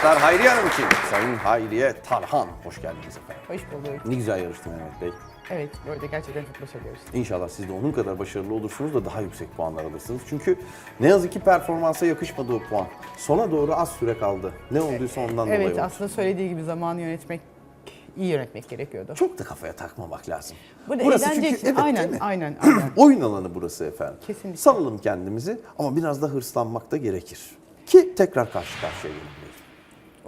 alkışlar Hayriye Hanım için. Sayın Hayriye Tarhan. Hoş geldiniz efendim. Hoş bulduk. Ne güzel yarıştı Mehmet Bey. Evet, böyle gerçekten çok başarılı yarıştın. İnşallah siz de onun kadar başarılı olursunuz da daha yüksek puanlar alırsınız. Çünkü ne yazık ki performansa yakışmadı o puan. Sona doğru az süre kaldı. Ne olduysa ondan dolayı Evet, oldu. aslında söylediği gibi zamanı yönetmek, iyi yönetmek gerekiyordu. Çok da kafaya takmamak lazım. Burada Burası eğlence çünkü- için, değil aynen, mi? aynen, aynen. Oyun alanı burası efendim. Kesinlikle. Salalım kendimizi ama biraz da hırslanmak da gerekir. Ki tekrar karşı karşıya gelebiliriz.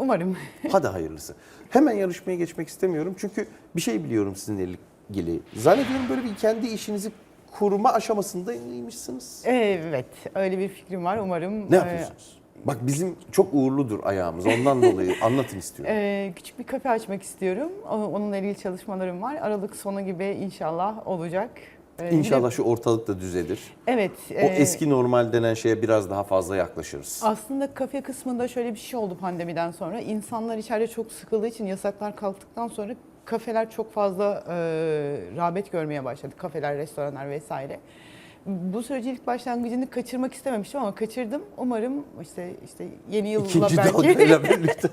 Umarım. Hadi hayırlısı. Hemen yarışmaya geçmek istemiyorum çünkü bir şey biliyorum sizinle ilgili. Zannediyorum böyle bir kendi işinizi kurma aşamasındaymışsınız. evet, öyle bir fikrim var. Umarım Ne e, yapıyorsunuz? Bak bizim çok uğurludur ayağımız ondan dolayı anlatın istiyorum. e, küçük bir kafe açmak istiyorum. O- Onunla ilgili çalışmalarım var. Aralık sonu gibi inşallah olacak. E, bir de- İnşallah şu ortalık da düzelir. Evet. O e, eski normal denen şeye biraz daha fazla yaklaşırız. Aslında kafe kısmında şöyle bir şey oldu pandemiden sonra. İnsanlar içeride çok sıkıldığı için yasaklar kalktıktan sonra kafeler çok fazla e, rağbet görmeye başladı. Kafeler, restoranlar vesaire. Bu süreci ilk başlangıcını kaçırmak istememiştim ama kaçırdım. Umarım işte işte yeni yılla İkinci dalgayla birlikte.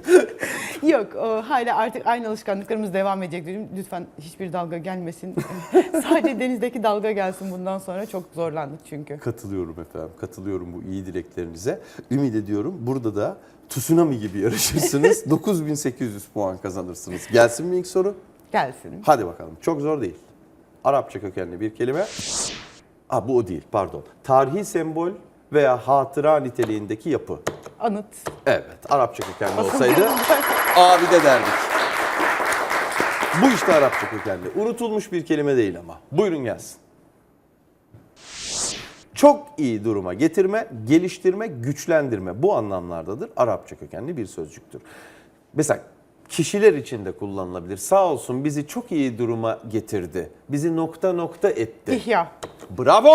Yok, o, hala artık aynı alışkanlıklarımız devam edecek diyorum. Lütfen hiçbir dalga gelmesin. Sadece denizdeki dalga gelsin bundan sonra. Çok zorlandık çünkü. Katılıyorum efendim, katılıyorum bu iyi dileklerinize. Ümit ediyorum burada da tsunami gibi yarışırsınız. 9800 puan kazanırsınız. Gelsin mi ilk soru? Gelsin. Hadi bakalım. Çok zor değil. Arapça kökenli bir kelime. Aa, bu o değil, pardon. Tarihi sembol veya hatıra niteliğindeki yapı. Anıt. Evet, Arapça kökenli olsaydı abi de derdik. Bu işte Arapça kökenli. Unutulmuş bir kelime değil ama. Buyurun gelsin. Çok iyi duruma getirme, geliştirme, güçlendirme bu anlamlardadır. Arapça kökenli bir sözcüktür. Mesela kişiler için de kullanılabilir. Sağ olsun bizi çok iyi duruma getirdi. Bizi nokta nokta etti. İhya. Bravo!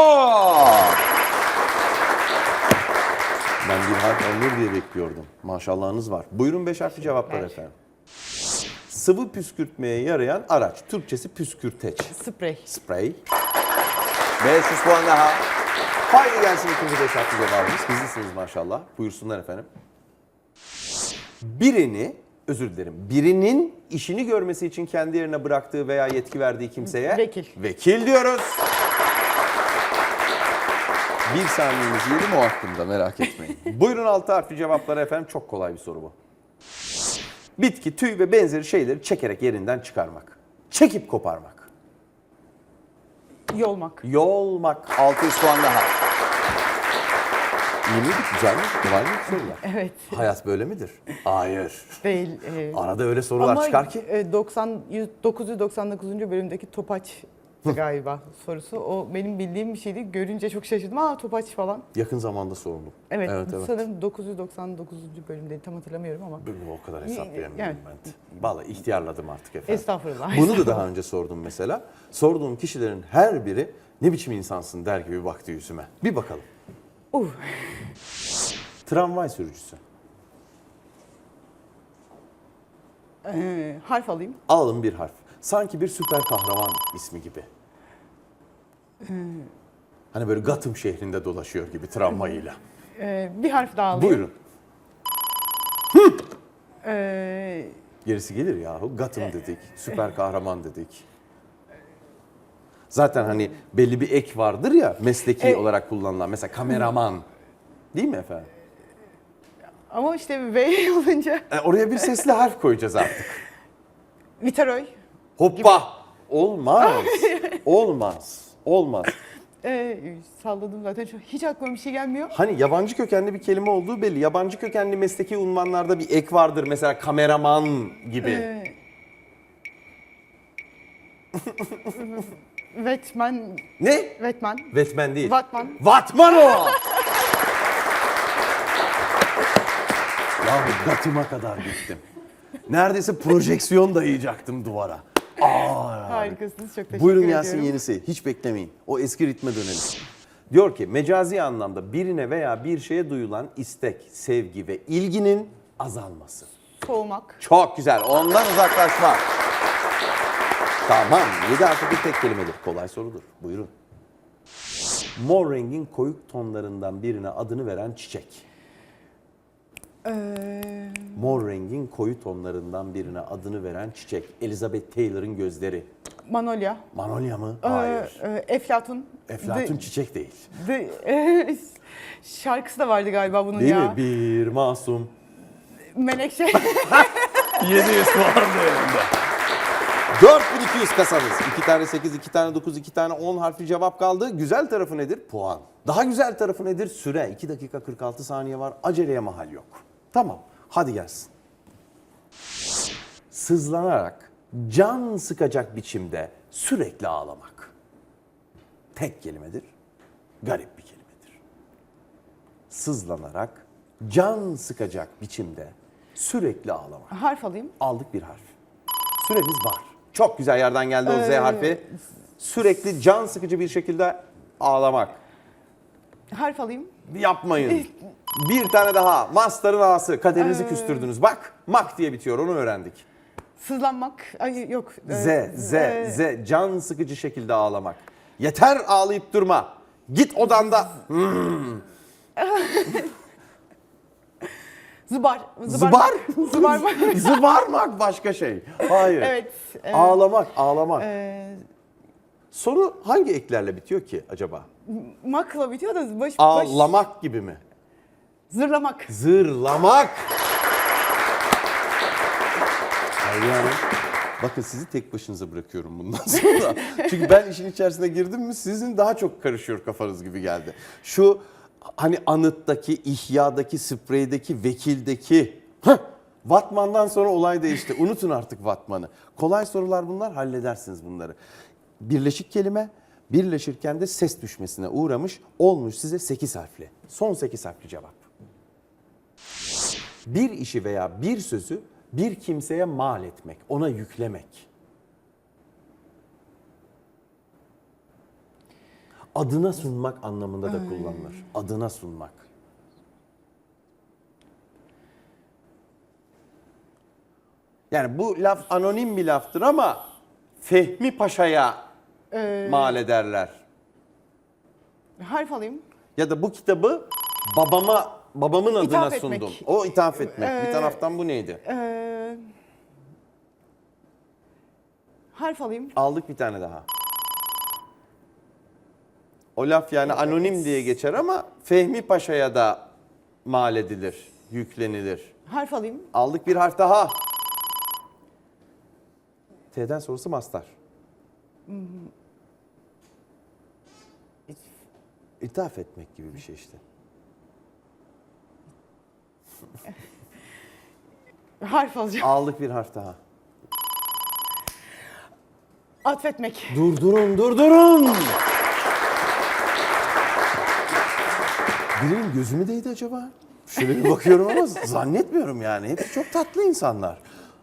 Ben bir harf alınır diye bekliyordum. Maşallahınız var. Buyurun beş harfli cevaplar Teşekkürler. efendim. Sıvı püskürtmeye yarayan araç. Türkçesi püskürteç. Sprey. Sprey. 500 puan daha. Haydi gelsin ikinci beş harfli cevabımız. Hızlısınız maşallah. Buyursunlar efendim. Birini, özür dilerim, birinin işini görmesi için kendi yerine bıraktığı veya yetki verdiği kimseye... Vekil. Vekil diyoruz. Bir saniyeniz yedim o hakkında merak etmeyin. Buyurun altı harfli cevapları efendim. Çok kolay bir soru bu. Bitki, tüy ve benzeri şeyleri çekerek yerinden çıkarmak. Çekip koparmak. Yolmak. Yolmak. 600 puan daha. İyi miydi? Güzel mi? Kolay mı sorular? Evet. Hayat böyle midir? Hayır. Değil. e, Arada öyle sorular ama çıkar ki. e, 90 100 999. bölümdeki topaç galiba sorusu. O benim bildiğim bir şeydi. Görünce çok şaşırdım. Aa topaç falan. Yakın zamanda soruldu. Evet, evet, evet. sanırım 999. bölümde tam hatırlamıyorum ama. Ben o kadar hesaplayamıyorum Yani- ben. Vallahi ihtiyarladım artık efendim. Estağfurullah. Bunu da daha önce sordum mesela. Sorduğum kişilerin her biri ne biçim insansın der gibi baktı yüzüme. Bir bakalım. Uh, Tramvay sürücüsü. e, harf alayım. Alalım bir harf. Sanki bir süper kahraman ismi gibi. Hani böyle Gotham şehrinde dolaşıyor gibi tramvayıyla. E, bir harf daha alayım. Buyurun. E, Gerisi gelir yahu. Gotham dedik, süper kahraman dedik. Zaten hani belli bir ek vardır ya mesleki E- olarak kullanılan. Mesela kameraman. Değil mi efendim? ama işte V olunca E, oraya bir sesli harf koyacağız artık. Viteroy. Hoppa! Olmaz. Olmaz. Olmaz. E, salladım zaten. Şu, hiç aklıma bir şey gelmiyor. Hani yabancı kökenli bir kelime olduğu belli. Yabancı kökenli mesleki unvanlarda bir ek vardır. Mesela kameraman gibi. E, Vetman. Ne? Vetman. Vetmen değil. Vatman. Vatman o! ya gatıma kadar gittim. Neredeyse projeksiyon dayayacaktım duvara. Aa, Harikasınız. Çok teşekkür Buyurun ediyorum. gelsin yenisi. Hiç beklemeyin. O eski ritme dönelim. Diyor ki mecazi anlamda birine veya bir şeye duyulan istek, sevgi ve ilginin azalması. Soğumak. Çok güzel. Ondan uzaklaşma. Tamam. 7 harfli bir tek kelimedir. Kolay sorudur. Buyurun. Mor rengin koyuk tonlarından birine adını veren çiçek. Ee, Mor rengin koyu tonlarından birine adını veren çiçek. Elizabeth Taylor'ın gözleri. Manolya. Manolya mı? Ee, Hayır. e, Eflatun. Eflatun çiçek değil. the- e, şarkısı da vardı galiba bunun Değil ya. mi? Bir masum. Menekşe. 700 puan değerinde. 4200 kasanız. 2 tane 8, 2 tane 9, 2 tane 10 harfli cevap kaldı. Güzel tarafı nedir? Puan. Daha güzel tarafı nedir? Süre. 2 dakika 46 saniye var. Aceleye mahal yok. Tamam. Hadi gelsin. Sızlanarak, can sıkacak biçimde sürekli ağlamak. Tek kelimedir. Garip bir kelimedir. Sızlanarak, can sıkacak biçimde sürekli ağlamak. Harf alayım. Aldık bir harf. Süremiz var. Çok güzel yerden geldi o Z Ee, harfi. Sürekli can sıkıcı bir şekilde ağlamak. Harf alayım. Yapmayın. Bir tane daha. Master'ın A'sı. Kaderinizi Ee, küstürdünüz. Bak, mak diye bitiyor. Onu öğrendik. Sızlanmak. Ay yok. Z, Ee, Z, Z. Can sıkıcı şekilde ağlamak. Yeter ağlayıp durma. Git odanda. Zıbar. Zıbar? Zıbar. Zıbarmak başka şey. Hayır. evet. e, Ağlamak, ağlamak. e, Sonu hangi eklerle bitiyor ki acaba? makla bitiyor da baş, baş Ağlamak gibi mi? zırlamak. Zırlamak. Hanım, bakın sizi tek başınıza bırakıyorum bundan sonra. Çünkü ben işin içerisine girdim mi sizin daha çok karışıyor kafanız gibi geldi. Şu hani anıttaki, ihyadaki, spreydeki, vekildeki... Heh, Vatman'dan sonra olay değişti. Unutun artık Vatman'ı. Kolay sorular bunlar, halledersiniz bunları. Birleşik kelime, birleşirken de ses düşmesine uğramış, olmuş size 8 harfli. Son 8 harfli cevap bir işi veya bir sözü bir kimseye mal etmek, ona yüklemek. Adına sunmak anlamında da kullanılır. Adına sunmak. Yani bu laf anonim bir laftır ama Fehmi Paşa'ya Ee, mal ederler. harf alayım. Ya da bu kitabı babama babamın adına İthaf etmek. sundum. O ithaf etmek. bir Ee, taraftan bu neydi? Ee, harf alayım. Aldık bir tane daha. O laf yani anonim diye geçer ama Fehmi Paşa'ya da mal edilir, yüklenilir. Harf alayım. Aldık bir harf daha. T'den sonrası mastar. İthaf etmek gibi bir şey işte. Harf alacağım. Aldık bir harf daha. Atfetmek. Durdurun, durdurun. Birinin gözü mü değdi acaba? Şöyle bir bakıyorum ama zannetmiyorum yani. Hepsi çok tatlı insanlar.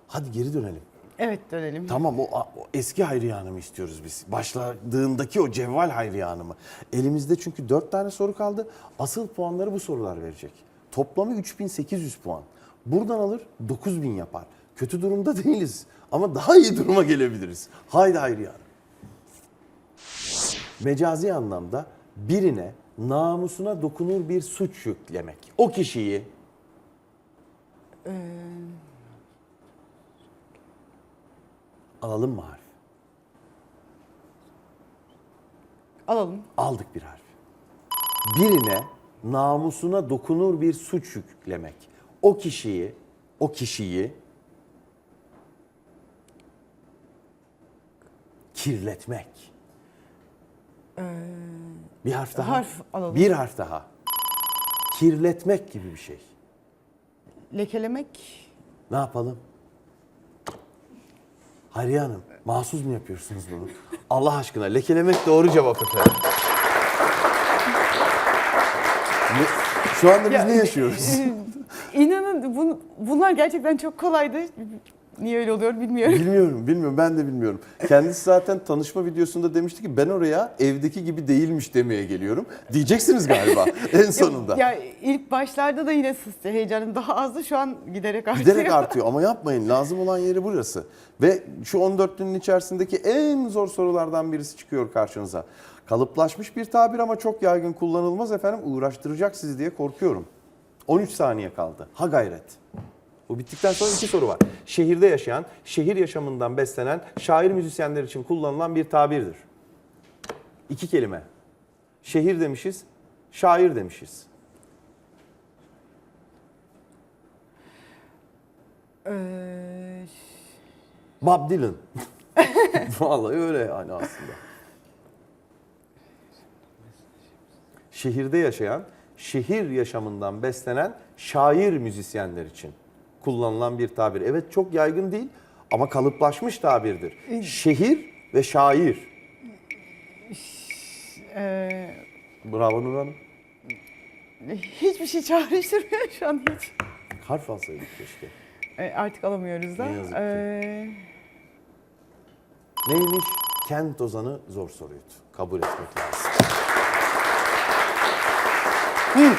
Hadi geri dönelim. Evet dönelim. Tamam o, o eski Hayriye Hanım'ı istiyoruz biz. Başladığındaki o cevval Hayriye Hanım'ı. Elimizde çünkü dört tane soru kaldı. Asıl puanları bu sorular verecek. Toplamı 3800 puan. Buradan alır 9000 yapar. Kötü durumda değiliz. Ama daha iyi duruma gelebiliriz. Haydi Hayriye Hanım. Mecazi anlamda birine namusuna dokunur bir suç yüklemek. O kişiyi alalım mı harf? Alalım. Aldık bir harf. Birine namusuna dokunur bir suç yüklemek. O kişiyi, o kişiyi kirletmek. Bir harf daha. harf alalım. Bir harf daha. Kirletmek gibi bir şey. Lekelemek. Ne yapalım? Hayriye Hanım, mahsus mu yapıyorsunuz bunu? Allah aşkına lekelemek doğru cevap efendim. Şu anda biz Ya- ne yaşıyoruz? İnanın bu, bunlar gerçekten çok kolaydı. Niye öyle oluyor bilmiyorum. bilmiyorum, bilmiyorum. Ben de bilmiyorum. Kendisi zaten tanışma videosunda demişti ki ben oraya evdeki gibi değilmiş demeye geliyorum. Diyeceksiniz galiba en sonunda. Ya ilk başlarda da yine heyecanım daha azdı. Şu an giderek artıyor. Giderek artıyor ama yapmayın. Lazım olan yeri burası. Ve şu 14 günün içerisindeki en zor sorulardan birisi çıkıyor karşınıza. Kalıplaşmış bir tabir ama çok yaygın kullanılmaz efendim. Uğraştıracak sizi diye korkuyorum. 13 saniye kaldı. Ha gayret. Bu bittikten sonra iki soru var. Şehirde yaşayan, şehir yaşamından beslenen, şair müzisyenler için kullanılan bir tabirdir. İki kelime. Şehir demişiz, şair demişiz. Ee, Bob Dylan. Vallahi öyle yani aslında. Şehirde yaşayan, şehir yaşamından beslenen şair müzisyenler için kullanılan bir tabir. Evet çok yaygın değil ama kalıplaşmış tabirdir. Şehir ve şair. e, Bravo Nur Hanım. hiçbir şey çağrıştırmıyor şu an hiç. Harf alsaydık keşke. E, artık alamıyoruz da. Ne yazık ki. Ee, Neymiş? Kent ozanı zor soruydu. Kabul etmek lazım. Hı.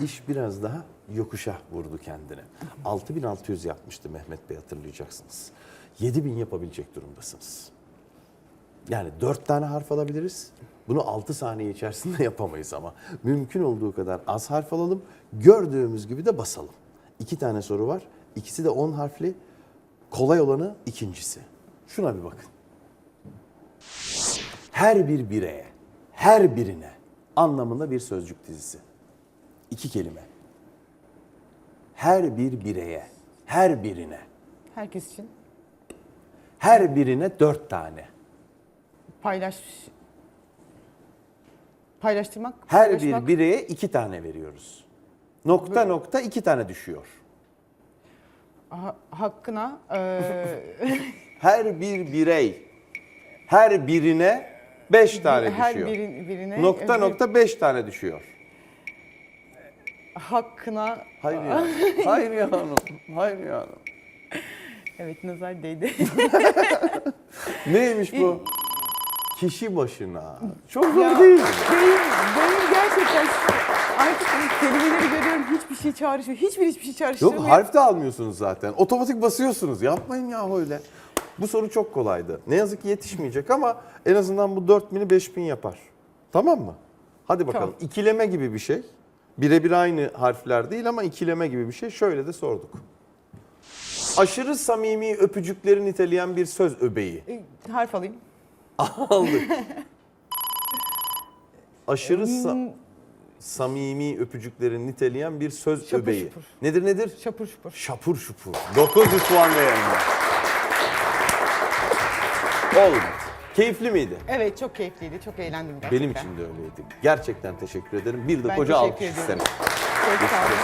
İş biraz daha yokuşa vurdu kendine. 6600 yapmıştı Mehmet Bey hatırlayacaksınız. 7000 yapabilecek durumdasınız. Yani 4 tane harf alabiliriz. Bunu 6 saniye içerisinde yapamayız ama. Mümkün olduğu kadar az harf alalım. Gördüğümüz gibi de basalım. 2 tane soru var. İkisi de 10 harfli. Kolay olanı ikincisi. Şuna bir bakın. Her bir bireye, her birine anlamında bir sözcük dizisi. İki kelime. Her bir bireye, her birine, herkes için her birine dört tane. paylaş paylaştırmak. Her paylaşmak, bir bireye iki tane veriyoruz. Nokta nokta iki tane düşüyor. ha- hakkına e, Her bir birey, her birine beş tane her düşüyor. birin, birine Nokta e, nokta beş tane düşüyor. Hakkına Hayır ya. Hayır ya hanım. Hayır ya hanım. evet nazar değdi. Neymiş bu? Kişi başına. Çok zor Ya, değil? Benim, benim gerçekten artık kelimeleri görüyorum hiçbir şey çağrışmıyor. Hiçbir hiçbir şey çağrıştırmıyor. Yok harf de almıyorsunuz zaten. Otomatik basıyorsunuz. Yapmayın ya öyle. Bu soru çok kolaydı. Ne yazık ki yetişmeyecek ama en azından bu 4000'i 5000 yapar. Tamam mı? Hadi bakalım. Tamam. İkileme gibi bir şey. Birebir aynı harfler değil ama ikileme gibi bir şey. Şöyle de sorduk. Aşırı samimi öpücükleri niteleyen bir söz öbeği. E, harf alayım. Aldık. Aşırı sa- samimi öpücükleri niteleyen bir söz Şapur öbeği. şupur. Nedir nedir? Şapur şupur. Şapur şupur. 900 puan değerinde. Olmadı. Keyifli miydi? Evet çok keyifliydi. Çok eğlendim gerçekten. Benim için de öyleydi. Gerçekten teşekkür ederim. Bir de Ben koca teşekkür alkış isterim. Çok sağ olun.